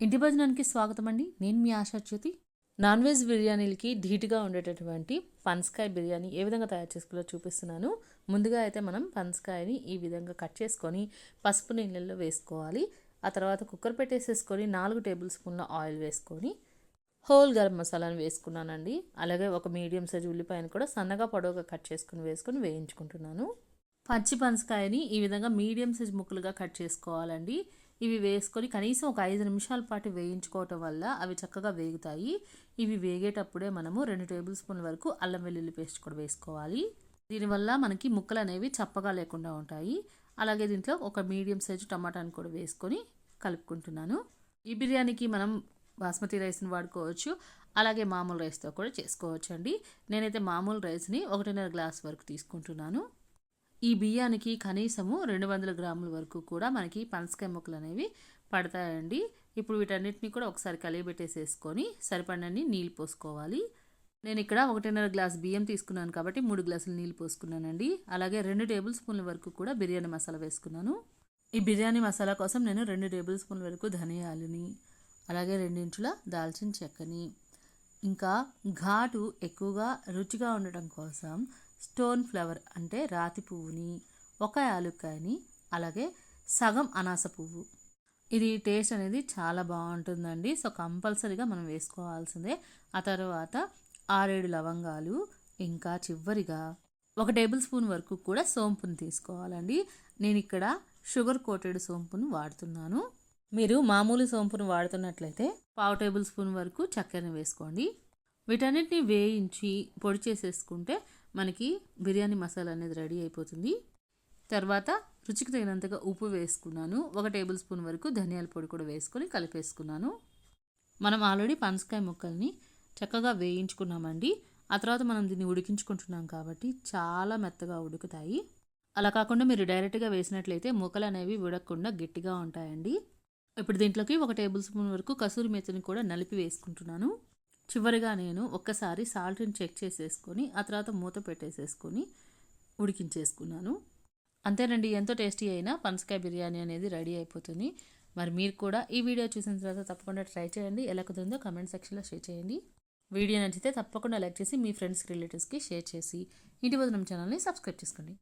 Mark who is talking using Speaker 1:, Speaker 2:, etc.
Speaker 1: ఇంటి భోజనానికి స్వాగతం అండి నేను మీ ఆశాచ్యుతి నాన్ వెజ్ బిర్యానీలకి ధీటుగా ఉండేటటువంటి పనసకాయ బిర్యానీ ఏ విధంగా తయారు చేసుకోవాలో చూపిస్తున్నాను. ముందుగా అయితే మనం పనసకాయని ఈ విధంగా కట్ చేసుకొని పసుపు నీళ్ళల్లో వేసుకోవాలి. ఆ తర్వాత కుక్కర్ పెట్టేసేసుకొని నాలుగు టేబుల్ స్పూన్ల ఆయిల్ వేసుకొని హోల్ గరం మసాలాను వేసుకున్నానండి. అలాగే ఒక మీడియం సైజ్ ఉల్లిపాయను కూడా సన్నగా పొడవుగా కట్ చేసుకుని వేసుకొని వేయించుకుంటున్నాను. పచ్చి పనసకాయని ఈ విధంగా మీడియం సైజ్ ముక్కలుగా కట్ చేసుకోవాలండి. ఇవి వేసుకొని కనీసం ఒక ఐదు నిమిషాల పాటు వేయించుకోవటం వల్ల అవి చక్కగా వేగుతాయి. ఇవి వేగేటప్పుడే మనము రెండు టేబుల్ స్పూన్ల వరకు అల్లం వెల్లుల్లి పేస్ట్ కూడా వేసుకోవాలి. దీనివల్ల మనకి ముక్కలు అనేవి చప్పగా లేకుండా ఉంటాయి. అలాగే దీంట్లో ఒక మీడియం సైజు టమాటాని కూడా వేసుకొని కలుపుకుంటున్నాను. ఈ బిర్యానీకి మనం బాస్మతి రైస్ని వాడుకోవచ్చు. అలాగే మామూలు రైస్తో కూడా చేసుకోవచ్చు అండి నేనైతే మామూలు రైస్ని ఒకటిన్నర గ్లాస్ వరకు తీసుకుంటున్నాను. ఈ బియ్యానికి కనీసము రెండు వందల గ్రాముల వరకు కూడా మనకి పనసకాయ ముక్కలు అనేవి పడతాయండి. ఇప్పుడు వీటన్నిటిని కూడా ఒకసారి కలియబెట్టేసేసుకొని సరిపడని నీళ్ళు పోసుకోవాలి. నేను ఇక్కడ ఒకటిన్నర గ్లాస్ బియ్యం తీసుకున్నాను కాబట్టి మూడు గ్లాసులు నీళ్ళు పోసుకున్నానండి. అలాగే రెండు టేబుల్ స్పూన్ల వరకు కూడా బిర్యానీ మసాలా వేసుకున్నాను. ఈ బిర్యానీ మసాలా కోసం నేను రెండు టేబుల్ స్పూన్ల వరకు ధనియాలని అలాగే రెండించుల దాల్చిన చెక్కని. ఇంకా ఘాటు ఎక్కువగా రుచిగా ఉండటం కోసం స్టోన్ ఫ్లవర్ అంటే రాతి పువ్వుని ఒక యాలుక్కాయని అలాగే సగం అనాస పువ్వు. ఇది టేస్ట్ అనేది చాలా బాగుంటుందండి. సో కంపల్సరీగా మనం వేసుకోవాల్సిందే. ఆ తర్వాత ఆరేడు లవంగాలు ఇంకా చివరిగా ఒక టేబుల్ స్పూన్ వరకు కూడా సోంపుని తీసుకోవాలండి. నేను ఇక్కడ షుగర్ కోటెడ్ సోంపును వాడుతున్నాను. మీరు మామూలు సోంపును వాడుతున్నట్లయితే పావు టేబుల్ స్పూన్ వరకు చక్కెరని వేసుకోండి. వీటన్నిటిని వేయించి పొడి చేసేసుకుంటే మనకి బిర్యానీ మసాలా అనేది రెడీ అయిపోతుంది. తర్వాత రుచికి తగినంతగా ఉప్పు వేసుకున్నాను. ఒక టేబుల్ స్పూన్ వరకు ధనియాల పొడి కూడా వేసుకొని కలిపేసుకున్నాను. మనం ఆల్రెడీ పనసకాయ ముక్కల్ని చక్కగా వేయించుకున్నామండి. ఆ తర్వాత మనం దీన్ని ఉడికించుకుంటున్నాం కాబట్టి చాలా మెత్తగా ఉడుకుతాయి. అలా కాకుండా మీరు డైరెక్ట్గా వేసినట్లయితే ముక్కలు అనేవి ఉడకకుండా గట్టిగా ఉంటాయండి. ఇప్పుడు దీంట్లోకి ఒక టేబుల్ స్పూన్ వరకు కసూరి మెత్తని కూడా నలిపి వేసుకుంటున్నాను. చివరిగా నేను ఒక్కసారి సాల్ట్ని చెక్ చేసేసుకొని ఆ తర్వాత మూత పెట్టేసేసుకొని ఉడికించేసుకున్నాను. అంతేనండి ఎంతో టేస్టీ అయినా పనసకాయ బిర్యానీ అనేది రెడీ అయిపోతుంది. మరి మీరు కూడా ఈ వీడియో చూసిన తర్వాత తప్పకుండా ట్రై చేయండి. ఎలా కుదిరిందో కమెంట్ సెక్షన్లో షేర్ చేయండి. వీడియో నచ్చితే తప్పకుండా లైక్ చేసి మీ ఫ్రెండ్స్కి రిలేటివ్స్కి షేర్ చేసి ఇంటి వదిన ఛానల్ని సబ్స్క్రైబ్ చేసుకోండి.